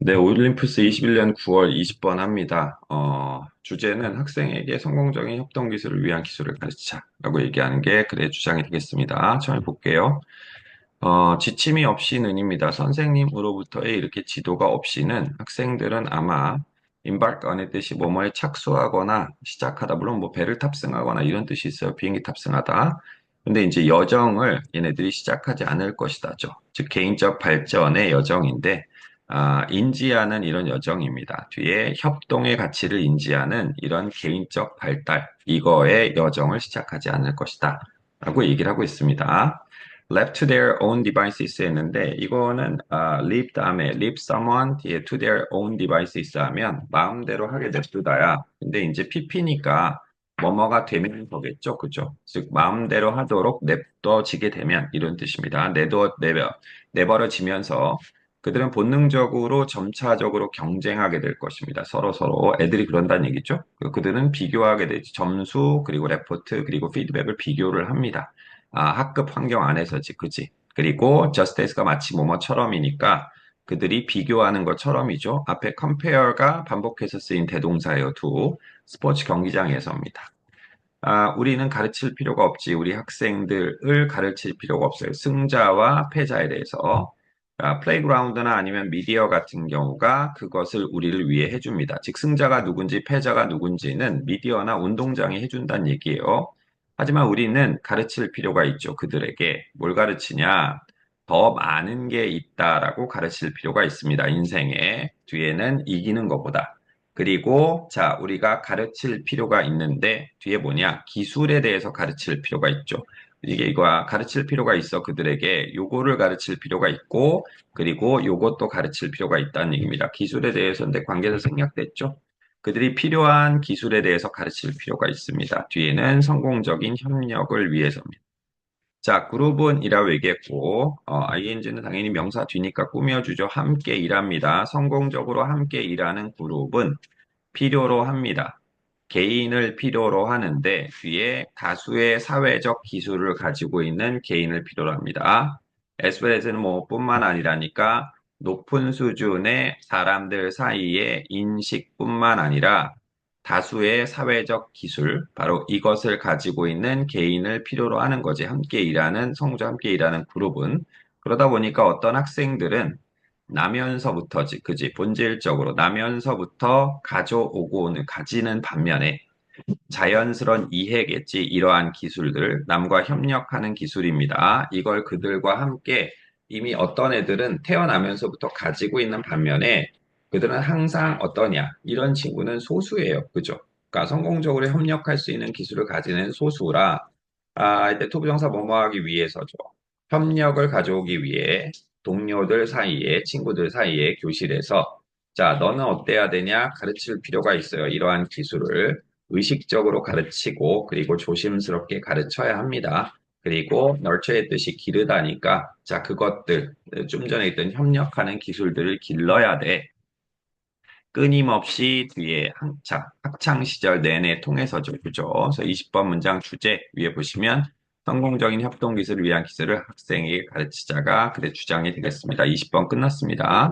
네, 올림푸스 21년 9월 20번 합니다. 어, 주제는 학생에게 성공적인 협동 기술을 위한 기술을 가르치자라고 얘기하는 게 글의 주장이 되겠습니다. 처음에 볼게요. 어, 지침이 없이는입니다. 선생님으로부터의 이렇게 지도가 없이는 학생들은 아마 on의 뜻이 뭐뭐에 착수하거나 시작하다. 물론 뭐 배를 탑승하거나 이런 뜻이 있어요. 비행기 탑승하다. 근데 이제 여정을 얘네들이 시작하지 않을 것이다죠. 즉 개인적 발전의 여정인데 아, 인지하는 이런 여정입니다. 뒤에 협동의 가치를 인지하는 이런 개인적 발달, 이거의 여정을 시작하지 않을 것이다. 라고 얘기를 하고 있습니다. left to their own devices 했는데, 이거는 아, leave 다음에 leave someone 뒤에 to their own devices 하면 마음대로 하게 냅두다야. 근데 이제 PP니까 뭐뭐가 되면 거겠죠. 그죠? 즉, 마음대로 하도록 냅둬지게 되면 이런 뜻입니다. 내둬, 내버, 내버려지면서 그들은 본능적으로 점차적으로 경쟁하게 될 것입니다. 서로 서로 애들이 그런다는 얘기죠. 그들은 비교하게 되지. 점수 그리고 레포트 그리고 피드백을 비교를 합니다. 아, 학급 환경 안에서지, 그지? 그리고 as가 마치 뭐뭐처럼이니까 그들이 비교하는 것처럼이죠. 앞에 compare가 반복해서 쓰인 대동사예요. 두 스포츠 경기장에서입니다. 아, 우리는 가르칠 필요가 없지. 우리 학생들을 가르칠 필요가 없어요. 승자와 패자에 대해서. 아, 플레이그라운드나 아니면 미디어 같은 경우가 그것을 우리를 위해 해줍니다. 즉, 승자가 누군지 패자가 누군지는 미디어나 운동장이 해준다는 얘기예요. 하지만 우리는 가르칠 필요가 있죠. 그들에게. 뭘 가르치냐? 더 많은 게 있다라고 가르칠 필요가 있습니다. 인생에. 뒤에는 이기는 것보다. 그리고 자, 우리가 가르칠 필요가 있는데 뒤에 뭐냐? 기술에 대해서 가르칠 필요가 있죠. 이게 이거 가르칠 필요가 있어 그들에게 요거를 가르칠 필요가 있고 그리고 요것도 가르칠 필요가 있다는 얘기입니다. 기술에 대해서인데 관계에서 생략됐죠. 그들이 필요한 기술에 대해서 가르칠 필요가 있습니다. 뒤에는 성공적인 협력을 위해서입니다. 자, 그룹은 이라고 얘기했고, 어, ing는 당연히 명사 뒤니까 꾸며주죠. 함께 일합니다. 성공적으로 함께 일하는 그룹은 필요로 합니다. 개인을 필요로 하는데 뒤에 다수의 사회적 기술을 가지고 있는 개인을 필요로 합니다. as well as는 뭐 뿐만 아니라니까 높은 수준의 사람들 사이의 인식뿐만 아니라 다수의 사회적 기술, 바로 이것을 가지고 있는 개인을 필요로 하는 거지. 함께 일하는, 성우자 함께 일하는 그룹은. 그러다 보니까 어떤 학생들은 나면서부터지, 그지? 본질적으로 나면서부터 가져오고 가지는 반면에 자연스러운 이해겠지. 이러한 기술들, 남과 협력하는 기술입니다. 이걸 그들과 함께 이미 어떤 애들은 태어나면서부터 가지고 있는 반면에 그들은 항상 어떠냐? 이런 친구는 소수예요. 그죠? 그러니까 성공적으로 협력할 수 있는 기술을 가지는 소수라, 아, 이때 투부정사 뭐뭐 하기 위해서죠. 협력을 가져오기 위해 동료들 사이에, 친구들 사이에 교실에서 자, 너는 어때야 되냐? 가르칠 필요가 있어요. 이러한 기술을 의식적으로 가르치고 그리고 조심스럽게 가르쳐야 합니다. 그리고 널처의 뜻이 기르다니까 자, 그것들 좀 전에 있던 협력하는 기술들을 길러야 돼. 끊임없이 뒤에 학창, 학창 시절 내내 통해서죠. 그죠? 그래서 20번 문장 주제 위에 보시면 성공적인 협동 기술을 위한 기술을 학생에게 가르치자가 그의 주장이 되겠습니다. 20번 끝났습니다.